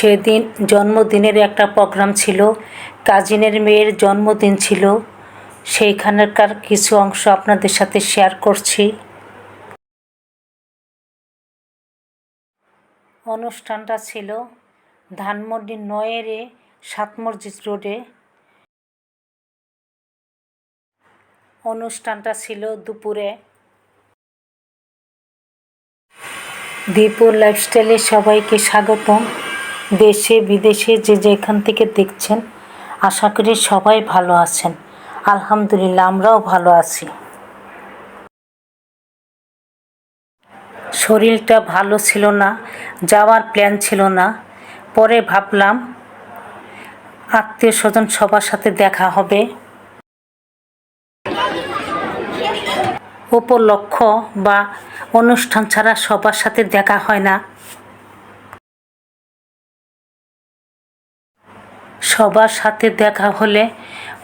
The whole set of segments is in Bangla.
সেদিন জন্মদিনের একটা প্রোগ্রাম ছিল। কাজিনের মেয়ের জন্মদিন ছিল। সেইখানকার কিছু অংশ আপনাদের সাথে শেয়ার করছি। অনুষ্ঠানটা ছিল ধানমন্ডি নয়েরে সাত মসজিদ রোডে। অনুষ্ঠানটা ছিল দুপুরে। দীপুর লাইফস্টাইলে সবাইকে স্বাগতম। দেশে, বিদেশে যে যেখান থেকে দেখছেন, আশা করি সবাই ভালো আছেন। আলহামদুলিল্লাহ, আমরাও ভালো আছি। শরীরটা ভালো ছিল না, যাওয়ার প্ল্যান ছিল না। পরে ভাবলাম আত্মীয় স্বজন সবার সাথে দেখা হবে। উপলক্ষ বা অনুষ্ঠান ছাড়া সবার সাথে দেখা হয় না। সবার সাথে দেখা হলে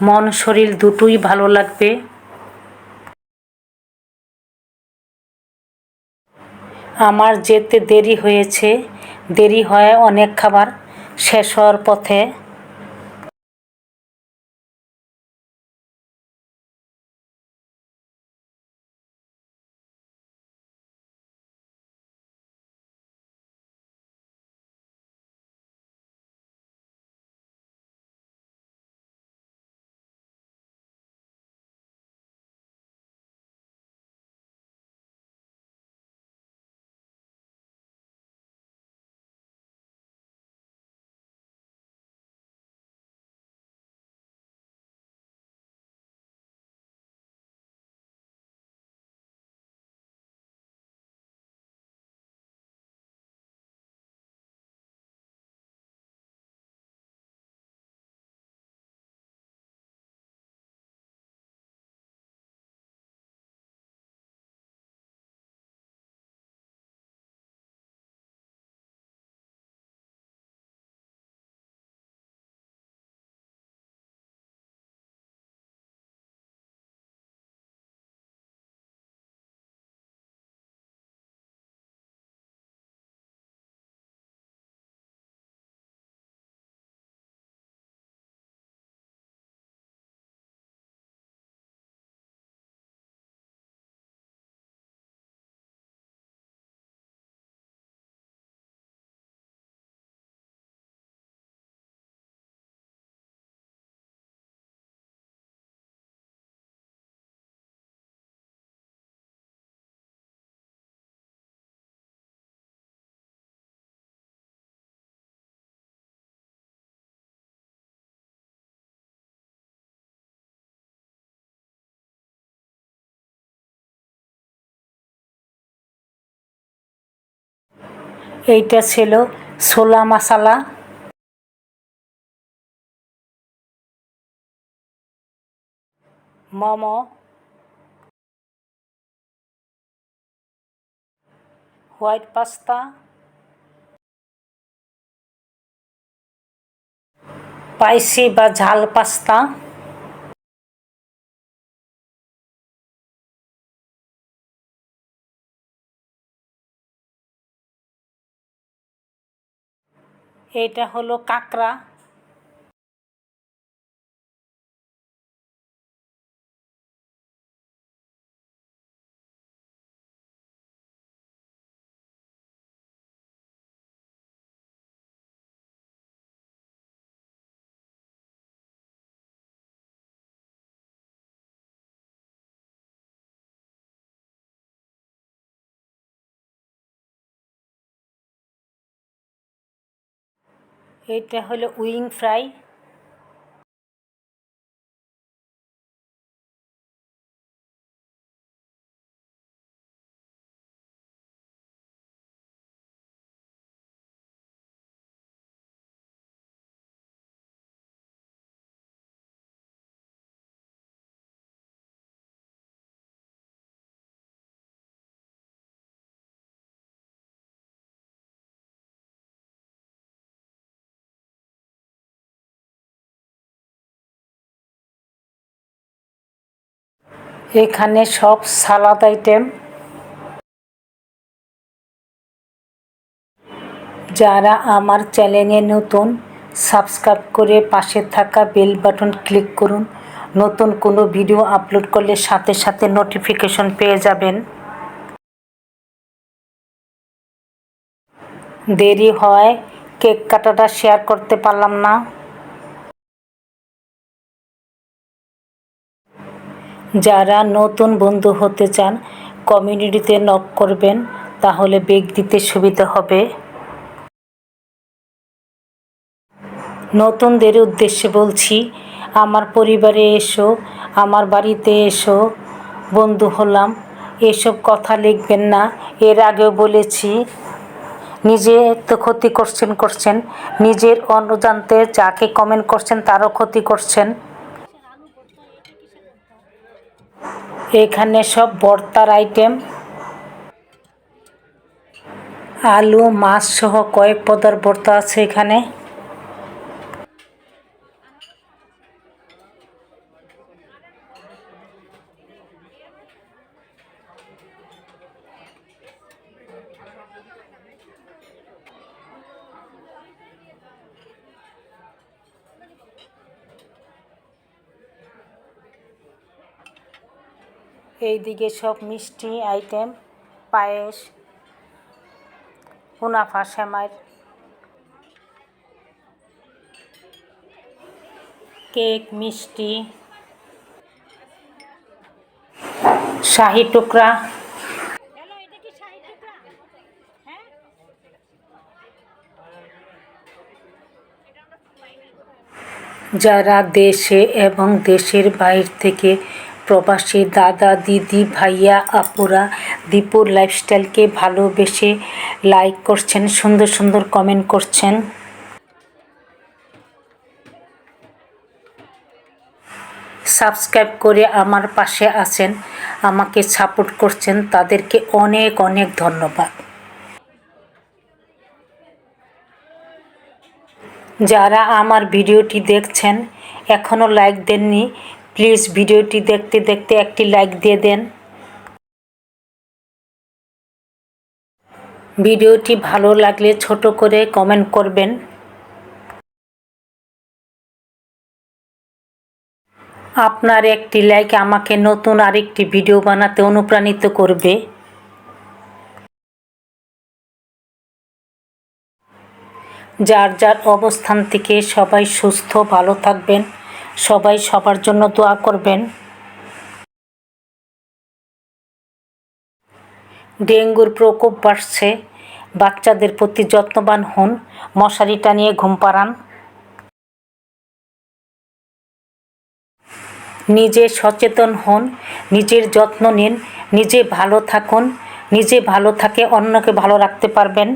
মন, শরীর দুটোই ভালো লাগবে। আমার যেতে দেরি হয়েছে। দেরি হয় অনেক খাবার শেষ হওয়ার পথে। এইটা ছিল ছোলা masala. Momo. White pasta. Spicy বা ঝাল পাস্তা। এটা হলো কাঁকড়া। এটা হলো উইং ফ্রাই। এখানে সব সালাদ আইটেম। যারা আমার চ্যানেলে নতুন, সাবস্ক্রাইব করে পাশে থাকা বেল বাটন ক্লিক করুন। নতুন কোনো ভিডিও আপলোড করলে সাথে সাথে নোটিফিকেশন পেয়ে যাবেন। দেরি হয় কেক কাটাটা শেয়ার করতে পারলাম না। যারা নতুন বন্ধু হতে চান কমিউনিটিতে নক করবেন, তাহলে বেগ দিতে সুবিধা হবে। নতুনদের উদ্দেশ্যে বলছি, আমার পরিবারে এসো, আমার বাড়িতে এসো, বন্ধু হলাম। এসব কথা লিখবেন না। এর আগেও বলেছি, নিজে তো ক্ষতি করছেন করছেন। নিজের অন্যজান্তে যাকে কমেন্ট করছেন, তারও ক্ষতি করছেন। এখানে সব বর্তার আইটেম। আলু মাছ সহ কয়েক পদার ভর্তা আছে এখানে। এইদিকে সব মিষ্টি আইটেম পায়েস মুনাফা সেমাই কেক মিষ্টি শাহি টুকরা। যারা দেশে এবং দেশের বাইরে থেকে প্রবাসী দাদা, দিদি, ভাইয়া, আপুরা দীপুর লাইফস্টাইলকে ভালোবেসে লাইক করছেন, সুন্দর সুন্দর কমেন্ট করছেন। সাবস্ক্রাইব করে আমার পাশে আছেন, আমাকে সাপোর্ট করছেন, তাদেরকে অনেক অনেক ধন্যবাদ। যারা আমার ভিডিওটি দেখছেন এখনও লাইক দেননি প্লিজ ভিডিওটি দেখতে দেখতে একটি লাইক দিয়ে দেন। ভিডিওটি ভালো লাগলে ছোট করে কমেন্ট করবেন। আপনার একটি লাইক আমাকে নতুন আরেকটি ভিডিও বানাতে অনুপ্রাণিত করবে। যার যার অবস্থান থেকে সবাই সুস্থ, ভালো থাকবেন। সবাই সবার জন্য দোয়া করবেন। ডেঙ্গুর প্রকোপ বাড়ছে, বাচ্চাদের প্রতি যত্নবান হন মশারি টানিয়ে ঘুম পাড়ান। নিজে সচেতন হন, নিজের যত্ন নিন, নিজে ভালো থাকুন, নিজে ভালো থাকে, অন্যকে ভালো রাখতে পারবেন।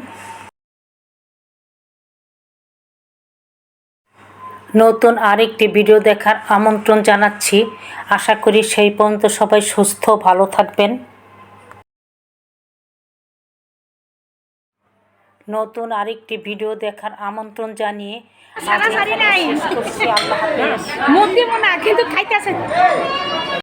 নতুন আরেকটি ভিডিও দেখার আমন্ত্রণ জানাচ্ছি। আশা করি সেই পর্যন্ত সবাই সুস্থ ভালো থাকবেন। নতুন আরেকটি ভিডিও দেখার আমন্ত্রণ জানিয়ে সারা সারি নাই। মুখ দিব না কিন্তু খাইতেছে